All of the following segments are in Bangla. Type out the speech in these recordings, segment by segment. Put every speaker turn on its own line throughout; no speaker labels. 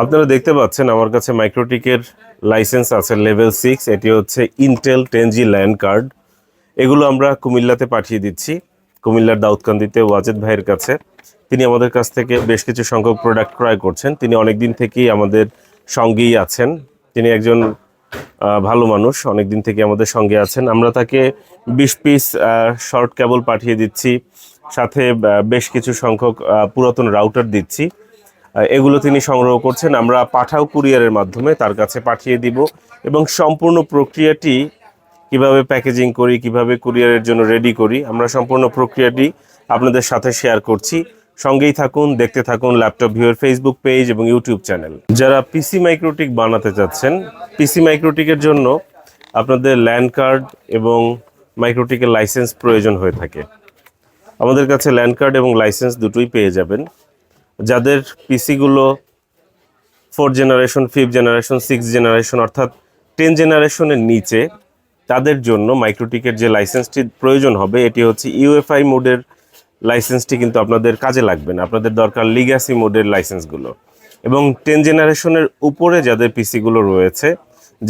আপনারা দেখতে পাচ্ছেন আমার কাছে মাইক্রোটিকের লাইসেন্স আছে লেভেল সিক্স এটি হচ্ছে ইন্টেল টেনজি ল্যান্ড কার্ড এগুলো আমরা কুমিল্লাতে পাঠিয়ে দিচ্ছি কুমিল্লার দাউদকান্দিতে ওয়াজেদ ভাইয়ের কাছে তিনি আমাদের কাছ থেকে বেশ কিছু সংখ্যক প্রোডাক্ট ক্রয় করছেন তিনি অনেক দিন থেকেই আমাদের সঙ্গেই আছেন তিনি একজন ভালো মানুষ অনেক দিন থেকে আমাদের সঙ্গে আছেন আমরা তাকে বিশ পিস শর্ট কেবল পাঠিয়ে দিচ্ছি সাথে বেশ কিছু সংখ্যক পুরাতন রাউটার দিচ্ছি এগুলো তিনি সংগ্রহ করছেন আমরা পাঠাও কুরিয়ারের মাধ্যমে তার কাছে পাঠিয়ে দিব এবং সম্পূর্ণ প্রক্রিয়াটি কিভাবে প্যাকেজিং করি কিভাবে কুরিয়ারের জন্য রেডি করি আমরা সম্পূর্ণ প্রক্রিয়াটি আপনাদের সাথে শেয়ার করছি সঙ্গেই থাকুন দেখতে থাকুন ল্যাপটপ ভিউর ফেসবুক পেজ এবং ইউটিউব চ্যানেল যারা পিসি মাইক্রোটিক বানাতে চাচ্ছেন পিসি মাইক্রোটিকের জন্য আপনাদের ল্যান্ড কার্ড এবং মাইক্রোটিকের লাইসেন্স প্রয়োজন হয়ে থাকে আমাদের কাছে ল্যান্ড কার্ড এবং লাইসেন্স দুটোই পেয়ে যাবেন যাদের পিসিগুলো fourth generation fifth generation six generation অর্থাৎ টেন জেনারেশনের নিচে তাদের জন্য মাইক্রোটিকের যে লাইসেন্সটি প্রয়োজন হবে এটি হচ্ছে ইউএফআই মোডের লাইসেন্সটি কিন্তু আপনাদের কাজে লাগবে না আপনাদের দরকার লিগাসি মোডের লাইসেন্সগুলো এবং টেন জেনারেশনের উপরে যাদের পিসিগুলো রয়েছে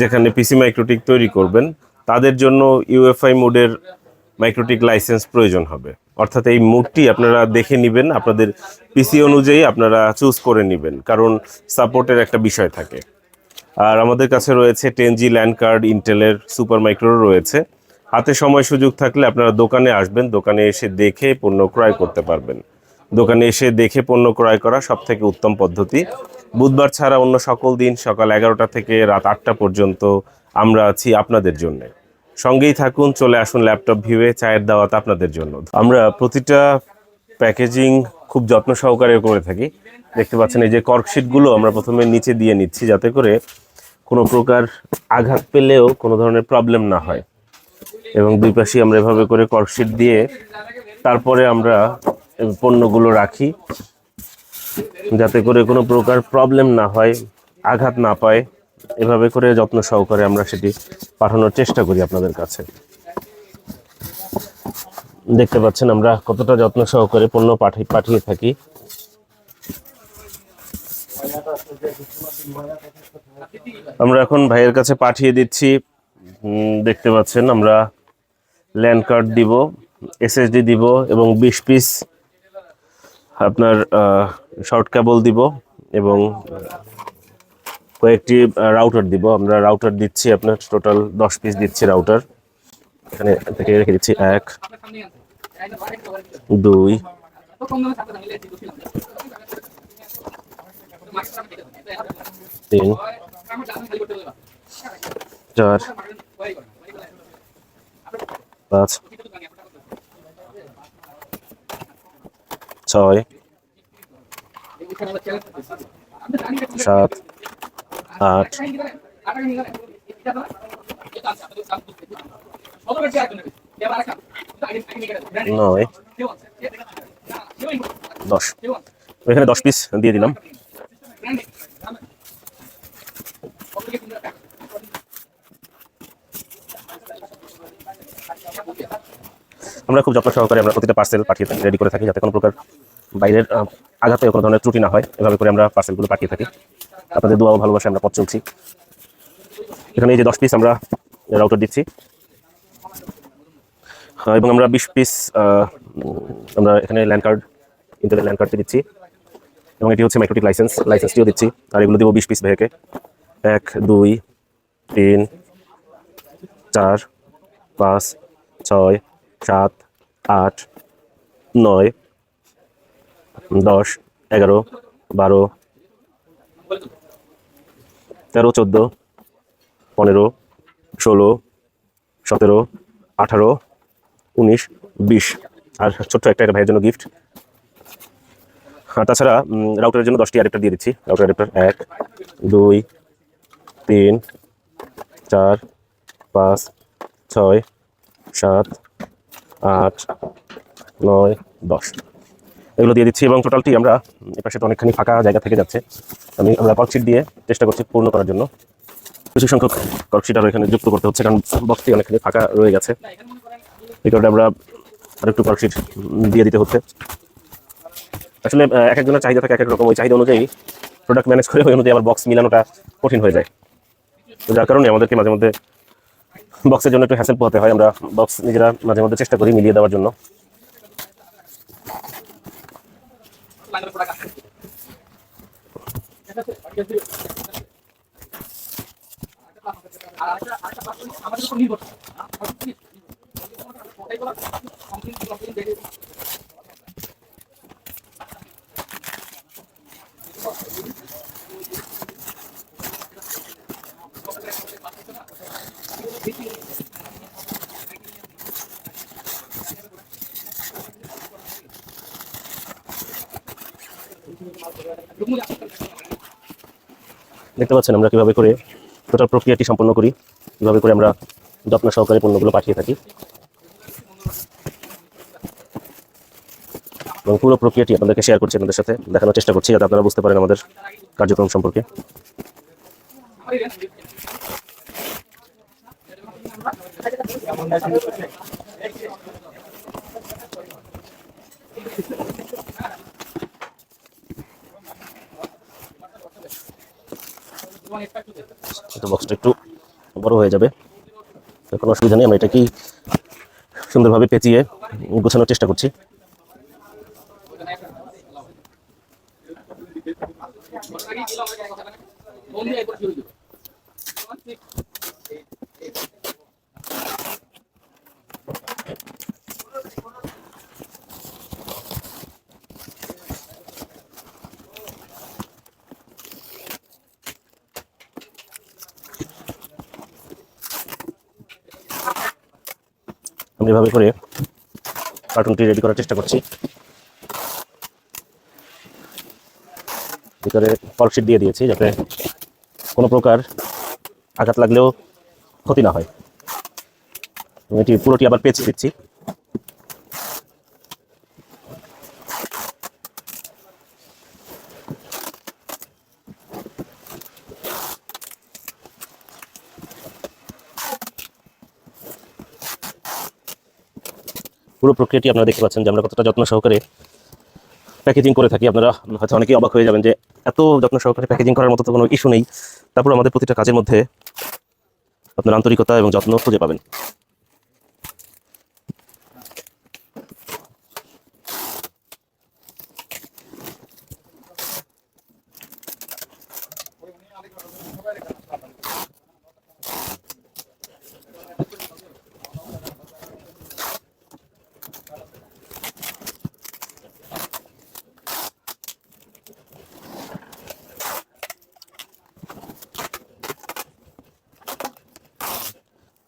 যেখানে পিসি মাইক্রোটিক তৈরি করবেন তাদের জন্য ইউএফআই মোডের মাইক্রোটিক লাইসেন্স প্রয়োজন হবে অর্থাৎ এই মুডটি আপনারা দেখে নেবেন আপনাদের পিসি অনুযায়ী আপনারা চুজ করে নেবেন কারণ সাপোর্টের একটা বিষয় থাকে আর আমাদের কাছে রয়েছে টেন জি ল্যান্ড কার্ড ইন্টেলের সুপার মাইক্রো রয়েছে হাতে সময় সুযোগ থাকলে আপনারা দোকানে আসবেন দোকানে এসে দেখে পণ্য ক্রয় করতে পারবেন দোকানে এসে দেখে পণ্য ক্রয় করা সব থেকে উত্তম পদ্ধতি বুধবার ছাড়া অন্য সকল দিন সকাল এগারোটা থেকে রাত আটটা পর্যন্ত আমরা আছি আপনাদের জন্যে সঙ্গেই থাকুন চলে আসুন ল্যাপটপ ভিউয়ে চায়ের দাওয়াত আপনাদের জন্য আমরা প্রতিটা প্যাকেজিং খুব যত্ন সহকারে করে থাকি দেখতে পাচ্ছেন এই যে কর্কশিটগুলো আমরা প্রথমে নিচে দিয়ে নিচ্ছি যাতে করে কোনো প্রকার আঘাত পেলেও কোনো ধরনের প্রবলেম না হয় এবং দুই পাশে আমরা এভাবে করে কর্কশিট দিয়ে তারপরে আমরা পণ্যগুলো রাখি যাতে করে কোনো প্রকার প্রবলেম না হয় আঘাত না পায় এভাবে করে যত্ন সহকারে আমরা সেটি পাঠানোর চেষ্টা করি আপনাদের কাছে দেখতে পাচ্ছেন আমরা কতটা যত্ন সহকারে পণ্য পাঠিয়ে পাঠিয়ে থাকি আমরা এখন ভাইয়ের কাছে পাঠিয়ে দিচ্ছি দেখতে পাচ্ছেন আমরা ল্যান্ড কার্ড দিব এসএসডি দিব এবং বিশ পিস আপনার শর্ট কেবল দিব এবং কয়েকটি রাউটার দিব আমরা রাউটার দিচ্ছি আপনার টোটাল দশ পিস দিচ্ছি রাউটার এখানে থেকে রেখে দিচ্ছি এক দুই তিন চার পাঁচ ছয় সাত আট নয় দশ এখানে দশ পিস দিয়ে দিলাম আমরা খুব যত্ন সহকারে আমরা প্রতিটা পার্সেল পাঠিয়ে থাকি রেডি করে থাকি যাতে কোনো প্রকার বাইরের আঘাতে কোনো ধরনের ত্রুটি না হয় এভাবে করে আমরা পার্সেলগুলো পাঠিয়ে থাকি আপনাদের দোয়াও ভালোবাসে আমরা পথ চলছি এখানে এই যে দশ পিস আমরা রাউটার দিচ্ছি এবং আমরা বিশ পিস আমরা এখানে ল্যান্ড কার্ড ইন্টারনেট ল্যান্ড কার্ডটি দিচ্ছি এবং এটি হচ্ছে মাইক্রোটিক লাইসেন্স লাইসেন্সটিও দিচ্ছি আর এগুলো দেবো বিশ পিস ভেহেকে এক দুই তিন চার পাঁচ ছয় সাত আট নয় দশ এগারো বারো তেরো চোদ্দো পনেরো ষোলো সতেরো আঠারো উনিশ বিশ আর ছোট্ট একটা একটা ভাইয়ের জন্য গিফট আর তাছাড়া রাউটারের জন্য দশটি আরেকটা দিয়ে দিচ্ছি রাউটার অ্যাডাপ্টার এক দুই তিন চার পাঁচ ছয় সাত আট নয় দশ এগুলো দিয়ে দিচ্ছি এবং টোটালটি আমরা এপাশে তো অনেকখানি ফাঁকা জায়গা থেকে যাচ্ছে আমি আমরা কর্কশিট দিয়ে চেষ্টা করছি পূর্ণ করার জন্য কিছু সংখ্যক কর্কশিট আরও এখানে যুক্ত করতে হচ্ছে কারণ বক্সটি অনেকখানি ফাঁকা রয়ে গেছে এই কারণে আমরা আর একটু কর্কশিট দিয়ে দিতে হচ্ছে আসলে এক একজনের চাহিদা থাকে এক এক রকম ওই চাহিদা অনুযায়ী প্রোডাক্ট ম্যানেজ করে ওই অনুযায়ী আমার বক্স মিলানোটা কঠিন হয়ে যায় যার কারণে আমাদেরকে মাঝে মধ্যে বক্সের জন্য একটু হ্যাসেল পোহাতে হয় আমরা বক্স নিজেরা মাঝে মধ্যে চেষ্টা করি মিলিয়ে দেওয়ার জন্য আমাদের উপর নির্ভর Đúng rồi. দেখতে পাচ্ছেন আমরা কীভাবে করে টোটাল প্রক্রিয়াটি সম্পন্ন করি কীভাবে করে আমরা যত্ন সহকারে পণ্যগুলো পাঠিয়ে থাকি এবং পুরো প্রক্রিয়াটি আপনাদেরকে শেয়ার করছি আপনাদের সাথে দেখানোর চেষ্টা করছি যাতে আপনারা বুঝতে পারেন আমাদের কার্যক্রম সম্পর্কে তো বক্সটা একটু বড় হয়ে যাবে কোনো অসুবিধা নেই আমরা এটাকেই সুন্দরভাবে পেঁচিয়ে গোছানোর চেষ্টা করছি আমি এভাবে করে কার্টুনটি রেডি করার চেষ্টা করছি ভিতরে ফলশিট দিয়ে দিয়েছি যাতে কোনো প্রকার আঘাত লাগলেও ক্ষতি না হয় এটি পুরোটি আবার পেঁচে দিচ্ছি পুরো প্রক্রিয়াটি আপনারা দেখতে পাচ্ছেন যে আমরা কতটা যত্ন সহকারে প্যাকেজিং করে থাকি আপনারা হয়তো অনেকেই অবাক হয়ে যাবেন যে এত যত্ন সহকারে প্যাকেজিং করার মতো তো কোনো ইস্যু নেই তারপর আমাদের প্রতিটা কাজের মধ্যে আপনার আন্তরিকতা এবং যত্ন খুঁজে পাবেন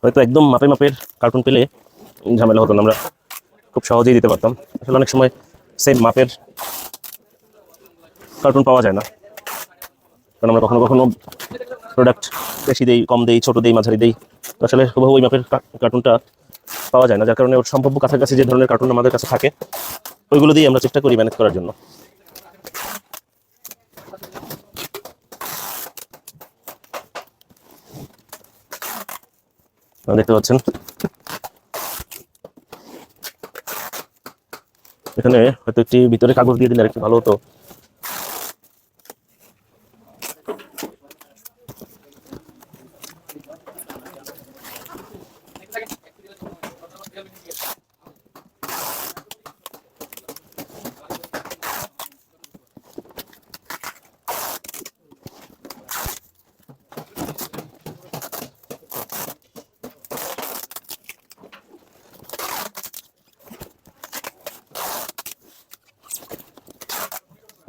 হয়তো একদম মাপে মাপের কার্টুন পেলে ঝামেলা হতো না আমরা খুব সহজেই দিতে পারতাম আসলে অনেক সময় সেম মাপের কার্টুন পাওয়া যায় না কারণ আমরা কখনো কখনো প্রোডাক্ট বেশি দেই কম দেই ছোটো দেই মাঝারি দেই তো আসলে ওই মাপের কার্টুনটা পাওয়া যায় না যার কারণে ওর সম্ভাব্য কাছাকাছি যে ধরনের কার্টুন আমাদের কাছে থাকে ওইগুলো দিয়ে আমরা চেষ্টা করি ম্যানেজ করার জন্য দেখতে পাচ্ছেন এখানে হয়তো একটি ভিতরে কাগজ দিয়ে দিলে আর একটু ভালো হতো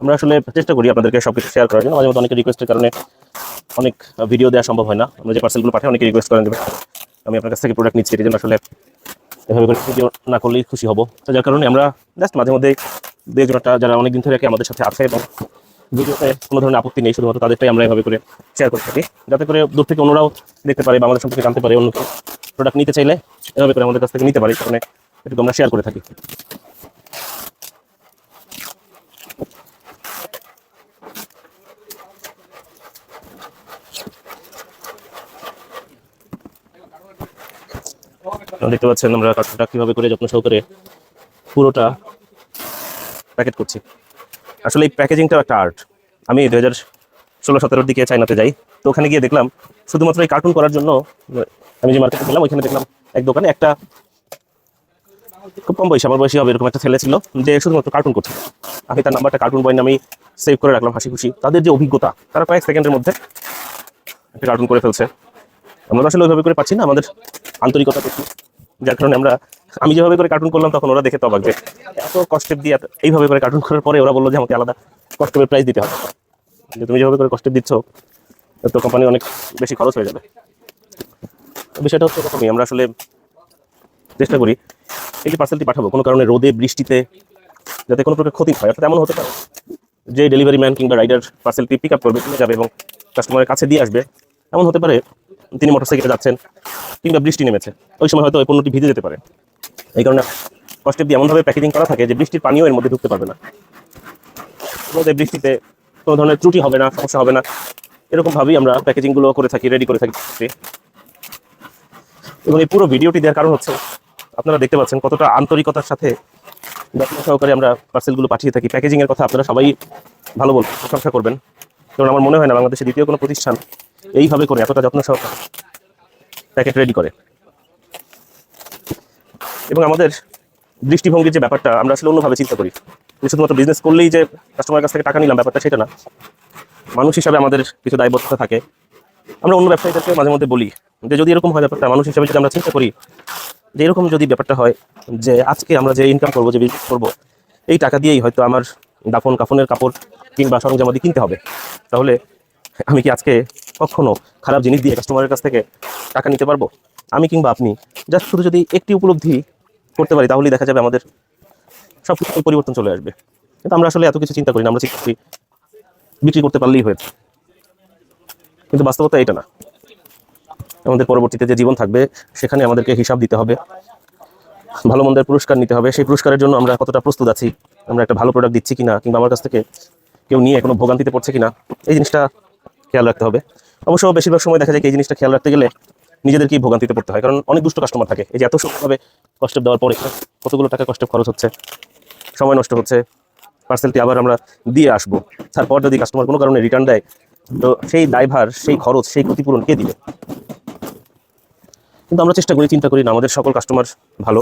আমরা আসলে চেষ্টা করি আপনাদেরকে সব কিছু শেয়ার করার জন্য মাঝে মধ্যে অনেকে রিকোয়েস্টের কারণে অনেক ভিডিও দেওয়া সম্ভব হয় না আমরা যে পার্সেলগুলো পাঠাই অনেকে রিকোয়েস্ট করেন আমি আপনার কাছ থেকে প্রোডাক্ট নিচ্ছি এর জন্য আসলে এভাবে করে ভিডিও না করলেই খুশি হব তো যার কারণে আমরা জাস্ট মাঝে মধ্যে দু যারা অনেকদিন ধরে আমাদের সাথে আছে এবং ভিডিওতে কোনো ধরনের আপত্তি নেই শুধুমাত্র তাদেরটাই আমরা এভাবে করে শেয়ার করে থাকি যাতে করে দূর থেকে অন্যরাও দেখতে পারে বা আমাদের সম্পর্কে জানতে পারে অন্য প্রোডাক্ট নিতে চাইলে এভাবে করে আমাদের কাছ থেকে নিতে পারে কারণে এটুকু আমরা শেয়ার করে থাকি দেখতে পাচ্ছেন আমরা কাঠটা কীভাবে করে যত্ন সহকারে পুরোটা প্যাকেট করছি আসলে এই প্যাকেজিংটা একটা আর্ট আমি দু হাজার ষোলো সতেরোর দিকে চাইনাতে যাই তো ওখানে গিয়ে দেখলাম শুধুমাত্র এই কার্টুন করার জন্য আমি যে মার্কেটে গেলাম ওইখানে দেখলাম এক দোকানে একটা খুব কম বয়সী আমার বয়সী হবে এরকম একটা ছেলে ছিল যে শুধুমাত্র কার্টুন করছে আমি তার নাম্বারটা কার্টুন বয় নামেই সেভ করে রাখলাম হাসি খুশি তাদের যে অভিজ্ঞতা তারা কয়েক সেকেন্ডের মধ্যে একটা কার্টুন করে ফেলছে আমরা আসলে ওইভাবে করে পাচ্ছি না আমাদের আন্তরিকতা করছি যার কারণে আমরা আমি যেভাবে করে কার্টুন করলাম তখন ওরা দেখে তো অবাক যে এত কষ্টের দিয়ে এইভাবে করে কার্টুন করার পরে ওরা বললো যে আমাকে আলাদা কষ্টের প্রাইস দিতে হবে যে তুমি যেভাবে করে কষ্টের দিচ্ছ তো কোম্পানি অনেক বেশি খরচ হয়ে যাবে বিষয়টা হচ্ছে এরকমই আমরা আসলে চেষ্টা করি এই যে পার্সেলটি পাঠাবো কোনো কারণে রোদে বৃষ্টিতে যাতে কোনো প্রকার ক্ষতি হয় অর্থাৎ এমন হতে পারে যে ডেলিভারি ম্যান কিংবা রাইডার পার্সেলটি পিক আপ করবে চলে যাবে এবং কাস্টমারের কাছে দিয়ে আসবে এমন হতে পারে তিনি মোটরসাইকেলে যাচ্ছেন কিংবা বৃষ্টি নেমেছে ওই সময় হয়তো ওই পণ্যটি ভিজে যেতে পারে এই কারণে কষ্টেপ দিয়ে এমনভাবে প্যাকেজিং করা থাকে যে বৃষ্টির পানিও এর মধ্যে ঢুকতে পারবে না বৃষ্টিতে কোনো ধরনের ত্রুটি হবে না সমস্যা হবে না এরকমভাবেই আমরা প্যাকেজিংগুলো করে থাকি রেডি করে থাকি এবং এই পুরো ভিডিওটি দেওয়ার কারণ হচ্ছে আপনারা দেখতে পাচ্ছেন কতটা আন্তরিকতার সাথে যত্ন সহকারে আমরা পার্সেলগুলো পাঠিয়ে থাকি প্যাকেজিংয়ের কথা আপনারা সবাই ভালো বলবেন প্রশংসা করবেন কারণ আমার মনে হয় না বাংলাদেশের দ্বিতীয় কোনো প্রতিষ্ঠান এইভাবে করে এতটা যত্ন সহকারে প্যাকেট রেডি করে এবং আমাদের দৃষ্টিভঙ্গির যে ব্যাপারটা আমরা আসলে অন্যভাবে চিন্তা করি শুধুমাত্র বিজনেস করলেই যে কাস্টমারের কাছ থেকে টাকা নিলাম ব্যাপারটা সেটা না মানুষ হিসাবে আমাদের কিছু দায়বদ্ধতা থাকে আমরা অন্য ব্যবসায়ীদেরকে মাঝে মধ্যে বলি যে যদি এরকম হয় ব্যাপারটা মানুষ হিসাবে যদি আমরা চিন্তা করি যে এরকম যদি ব্যাপারটা হয় যে আজকে আমরা যে ইনকাম করবো যে বিজনেস করবো এই টাকা দিয়েই হয়তো আমার দাফন কাফনের কাপড় কিংবা আদি কিনতে হবে তাহলে আমি কি আজকে কখনো খারাপ জিনিস দিয়ে কাস্টমারের কাছ থেকে টাকা নিতে পারবো আমি কিংবা আপনি জাস্ট শুধু যদি একটি উপলব্ধি করতে পারি তাহলেই দেখা যাবে আমাদের সব কিছু পরিবর্তন চলে আসবে কিন্তু আমরা আসলে এত কিছু চিন্তা করি না আমরা শিখছি বিক্রি করতে পারলেই হয়ে কিন্তু বাস্তবতা এটা না আমাদের পরবর্তীতে যে জীবন থাকবে সেখানে আমাদেরকে হিসাব দিতে হবে ভালো মন্দের পুরস্কার নিতে হবে সেই পুরস্কারের জন্য আমরা কতটা প্রস্তুত আছি আমরা একটা ভালো প্রোডাক্ট দিচ্ছি কিনা কিংবা আমার কাছ থেকে কেউ নিয়ে কোনো ভোগান্তিতে পড়ছে কিনা এই জিনিসটা খেয়াল রাখতে হবে অবশ্য বেশিরভাগ সময় দেখা যায় এই জিনিসটা খেয়াল রাখতে গেলে নিজেদেরকেই ভোগান্তিতে পড়তে হয় কারণ অনেক দুষ্ট কাস্টমার থাকে এই যে এত সুন্দরভাবে কষ্ট দেওয়ার পরে কতগুলো টাকা কষ্ট খরচ হচ্ছে সময় নষ্ট হচ্ছে পার্সেলটি আবার আমরা দিয়ে আসবো তারপর যদি কাস্টমার কোনো কারণে রিটার্ন দেয় তো সেই ড্রাইভার সেই খরচ সেই ক্ষতিপূরণ কে দিবে কিন্তু আমরা চেষ্টা করি চিন্তা করি না আমাদের সকল কাস্টমার ভালো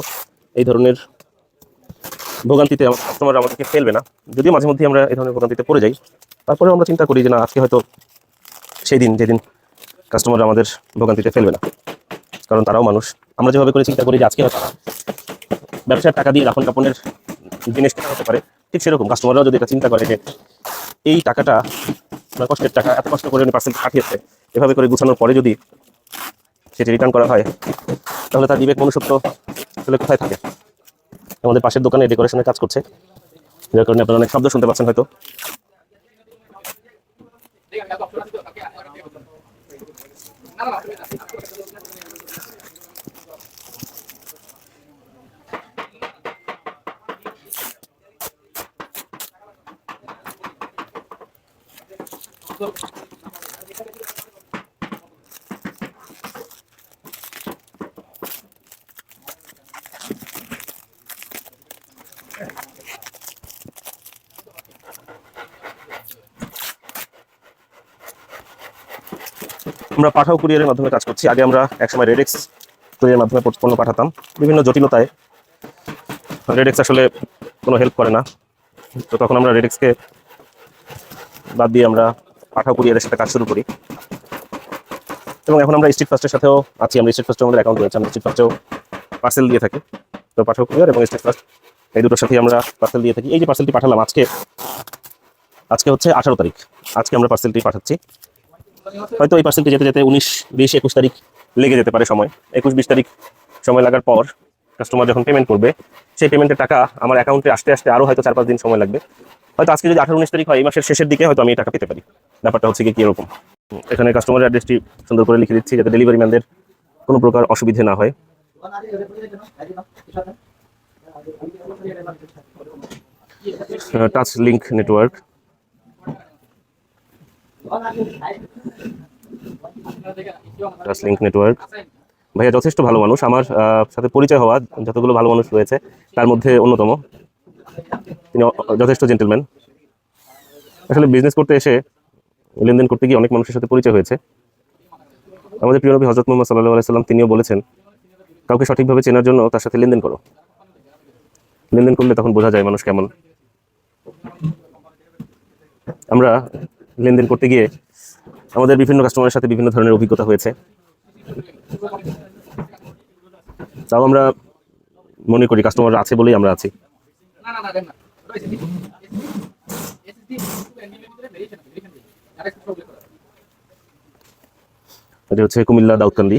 এই ধরনের ভোগান্তিতে কাস্টমার আমাদেরকে ফেলবে না যদিও মাঝে মধ্যে আমরা এই ধরনের ভোগান্তিতে পড়ে যাই তারপরে আমরা চিন্তা করি যে না আজকে হয়তো সেই দিন যেদিন কাস্টমাররা আমাদের ভোগান্তিতে ফেলবে না কারণ তারাও মানুষ আমরা যেভাবে করে চিন্তা করি যে আজকে ব্যবসার টাকা দিয়ে রাখন কাপনের জিনিস কেনা হতে পারে ঠিক সেরকম কাস্টমাররাও যদি এটা চিন্তা করে যে এই টাকাটা আপনার কষ্টের টাকা এত কষ্ট করে উনি পার্সেল পাঠিয়েছে এভাবে করে গুছানোর পরে যদি সেটি রিটার্ন করা হয় তাহলে তার বিবেক মনুষ্যত্ব আসলে কোথায় থাকে আমাদের পাশের দোকানে ডেকোরেশনের কাজ করছে যার কারণে আপনারা অনেক শব্দ শুনতে পাচ্ছেন হয়তো you. আমরা পাঠাও কুরিয়ারের মাধ্যমে কাজ করছি আগে আমরা একসময় রেডেক্স কুরিয়ার মাধ্যমে পণ্য পাঠাতাম বিভিন্ন জটিলতায় রেডেক্স আসলে কোনো হেল্প করে না তো তখন আমরা রেডেক্সকে বাদ দিয়ে আমরা পাঠাও কুরিয়ারের সাথে কাজ শুরু করি এবং এখন আমরা স্ট্রিট ফাস্টের সাথেও আছি আমরা স্ট্রিট ফাস্টে আমাদের অ্যাকাউন্ট রয়েছে আমরা স্ট্রিট ফাস্টেও পার্সেল দিয়ে থাকি তো পাঠাও কুরিয়ার এবং স্ট্রিট ফাস্ট এই দুটোর সাথে আমরা পার্সেল দিয়ে থাকি এই যে পার্সেলটি পাঠালাম আজকে আজকে হচ্ছে আঠারো তারিখ আজকে আমরা পার্সেলটি পাঠাচ্ছি হয়তো এই পার্সেলটি যেতে যেতে উনিশ বিশ একুশ তারিখ লেগে যেতে পারে সময় একুশ বিশ তারিখ সময় লাগার পর কাস্টমার যখন পেমেন্ট করবে সেই পেমেন্টের টাকা আমার অ্যাকাউন্টে আসতে আসতে আরও হয়তো চার পাঁচ দিন সময় লাগবে হয়তো আজকে যদি আঠারো উনিশ তারিখ হয় এই মাসের শেষের দিকে হয়তো আমি টাকা পেতে পারি ব্যাপারটা হচ্ছে কি এরকম এখানে কাস্টমার অ্যাড্রেসটি সুন্দর করে লিখে দিচ্ছি যাতে ডেলিভারি ম্যানদের কোনো প্রকার অসুবিধে না হয় টাচ লিঙ্ক নেটওয়ার্ক ট্রাসলিংক নেটওয়ার্ক ভাইয়া যথেষ্ট ভালো মানুষ আমার সাথে পরিচয় হওয়া যতগুলো ভালো মানুষ রয়েছে তার মধ্যে অন্যতম তিনি যথেষ্ট জেন্টেলম্যান আসলে বিজনেস করতে এসে লেনদেন করতে গিয়ে অনেক মানুষের সাথে পরিচয় হয়েছে আমাদের প্রিয় নবী হজরত মোহাম্মদ সাল্লাহ আলাইসাল্লাম তিনিও বলেছেন কাউকে সঠিকভাবে চেনার জন্য তার সাথে লেনদেন করো লেনদেন করলে তখন বোঝা যায় মানুষ কেমন আমরা লেনদেন করতে গিয়ে আমাদের বিভিন্ন কাস্টমারের সাথে বিভিন্ন ধরনের অভিজ্ঞতা হয়েছে তাও আমরা মনে করি কাস্টমার আছে বলেই আমরা আছি এটা হচ্ছে কুমিল্লা দাউদকান্দি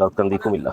দাউদকান্দি কুমিল্লা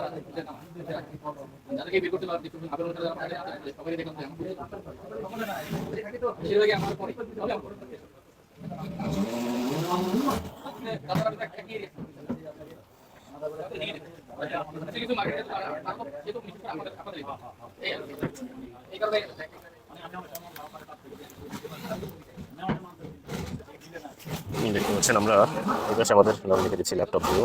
আমাদের দেখতে পাচ্ছেন আমরা এই পাশে আমাদের নন লিখে দিচ্ছি ল্যাপটপগুলো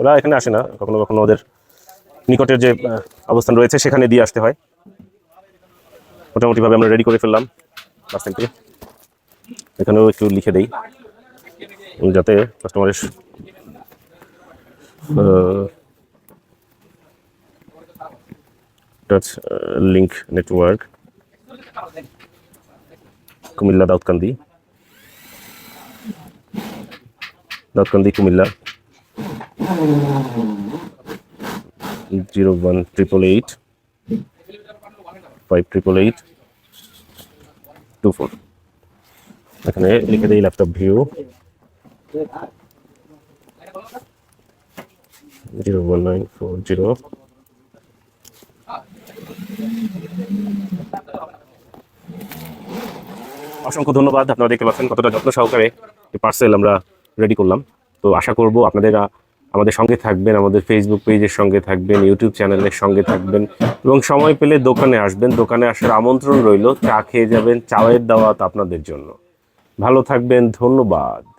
ওরা এখানে আসে না কখনো কখনো ওদের নিকটের যে অবস্থান রয়েছে সেখানে দিয়ে আসতে হয় মোটামুটিভাবে আমরা রেডি করে ফেললাম রাস্তা এখানেও একটু লিখে দেই যাতে কাস্টমারের touch link network Comilla Daudkandi Daudkandi Comilla zero one triple eight five triple eight two four এখানে লিখে দিই laptop view zero one nine four zero অসংখ্য ধন্যবাদ আপনারা দেখতে পাচ্ছেন কতটা যত্ন সহকারে পার্সেল আমরা রেডি করলাম তো আশা করব আপনাদের আমাদের সঙ্গে থাকবেন আমাদের ফেসবুক পেজের সঙ্গে থাকবেন ইউটিউব চ্যানেলের সঙ্গে থাকবেন এবং সময় পেলে দোকানে আসবেন দোকানে আসার আমন্ত্রণ রইল চা খেয়ে যাবেন চায়ের দাওয়াত আপনাদের জন্য ভালো থাকবেন ধন্যবাদ